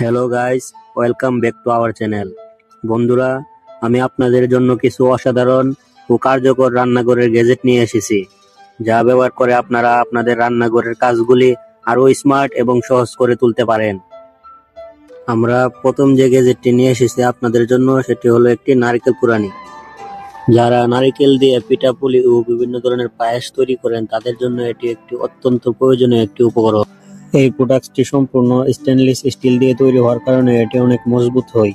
Hello guys welcome back to our channel বন্ধুরা, আমি আপনাদের জন্য কিছু অসাধারণ ও কার্যকর রান্নাঘরের গ্যাজেট নিয়ে এসেছি, যা ব্যবহার করে আপনারা আপনাদের রান্নাঘরের কাজগুলি আরও স্মার্ট এবং সহজ করে তুলতে পারেন। আমরা প্রথম যে গ্যাজেটটি নিয়ে এসেছি আপনাদের জন্য, সেটি হলো একটি নারকেল কুরানি যারা নারিকেল দিয়ে পিঠাপুলি ও বিভিন্ন ধরনের পায়েস তৈরি করেন, তাদের জন্য এটি একটি অত্যন্ত প্রয়োজনীয় একটি উপকরণ। এই প্রোডাক্টটি সম্পূর্ণ স্টেনলেস স্টিল দিয়ে তৈরি হওয়ার কারণে এটি অনেক মজবুত হয়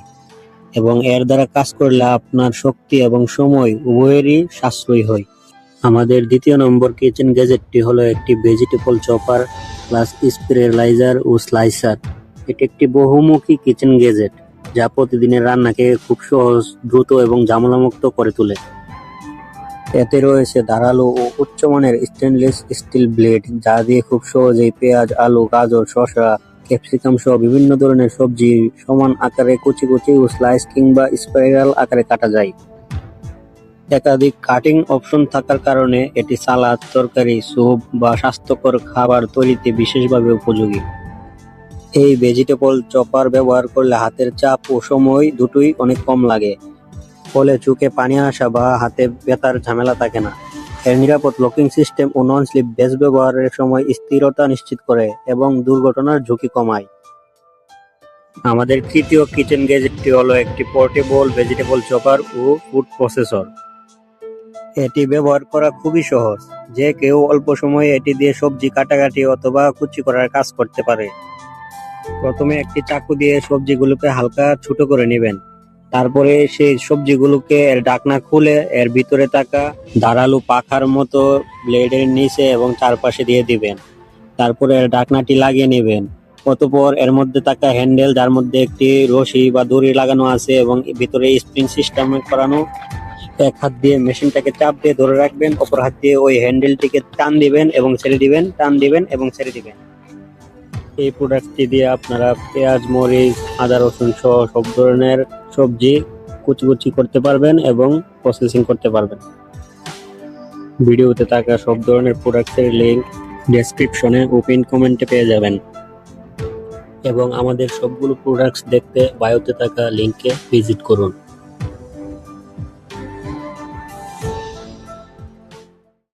এবং এর দ্বারা কাজ করলে আপনার শক্তি এবং সময় উভয়েরই সাশ্রয় হয়। আমাদের দ্বিতীয় নম্বর কিচেন গ্যাজেটটি হলো একটি ভেজিটেবল চপার প্লাস স্প্রেলাইজার ও স্লাইসার এটি একটি বহুমুখী কিচেন গ্যাজেট যা প্রতিদিনের রান্নাকে খুব সহজ, দ্রুত এবং ঝামেলামুক্ত করে তোলে। এতে রয়েছে ধারালো ও উচ্চমানের স্টেনলেস স্টিল ব্লেড যা দিয়ে খুব সহজেই পেঁয়াজ, আলু, গাজর, শসা, ক্যাপসিকাম সহ বিভিন্ন ধরনের সবজি সমান আকারে কুচি কুচি ও স্লাইস কিংবা স্পাইরাল আকারে কাটা যায়। একাধিক কাটিং অপশন থাকার কারণে এটি সালাদ, তরকারি, স্যুপ বা স্বাস্থ্যকর খাবার তৈরিতে বিশেষভাবে উপযোগী। এই ভেজিটেবল চপার ব্যবহার করলে হাতের চাপ ও সময় দুটোই অনেক কম লাগে। ফলে চোখে পানি আসা বা হাতে ব্যথার ঝামেলা থাকে না। এর নিরাপদ লকিং সিস্টেম ও নন স্লিপ বেস ব্যবহারের সময় স্থিরতা নিশ্চিত করে এবং দুর্ঘটনার ঝুঁকি কমায়। আমাদের তৃতীয় কিচেন গ্যাজেটটি হলো একটি পোর্টেবল ভেজিটেবল চপার ও ফুড প্রসেসর এটি ব্যবহার করা খুবই সহজ। যে কেউ অল্প সময়ে এটি দিয়ে সবজি কাটাকাটি অথবা কুচি করার কাজ করতে পারে। প্রথমে একটি চাকু দিয়ে সবজিগুলোকে হালকা ছোট করে নেবেন। তারপরে সেই সবজিগুলোকে এর ডাকনা খুলে এর ভিতরে থাকা ধারালো পাখার মতো ব্লেডের নিচে এবং চারপাশে দিয়ে দিবেন। তারপরে এর ডাকনাটি লাগিয়ে নেবেন। অতপর এর মধ্যে থাকা হ্যান্ডেল, যার মধ্যে একটি রশি বা দড়ি লাগানো আছে এবং ভিতরে স্প্রিং সিস্টেম করানো, এক হাত দিয়ে মেশিনটাকে চাপ দিয়ে ধরে রাখবেন, অপর হাত দিয়ে ওই হ্যান্ডেলটিকে টান দিবেন এবং ছেড়ে দিবেন, টান দিবেন এবং ছেড়ে দিবেন। এই প্রোডাক্টটি দিয়ে আপনারা পেঁয়াজ, মরিচ, আদা, রসুন সহ সব ধরনের সবজি কুচি কুচি করতে পারবেন এবং প্রসেসিং করতে পারবেন। ভিডিওতে থাকা সব ধরনের প্রোডাক্টের লিঙ্ক ডেসক্রিপশনে ওপেন পিন কমেন্টে পেয়ে যাবেন। এবং আমাদের সবগুলো প্রোডাক্টস দেখতে বায়োতে থাকা লিঙ্কে ভিজিট করুন।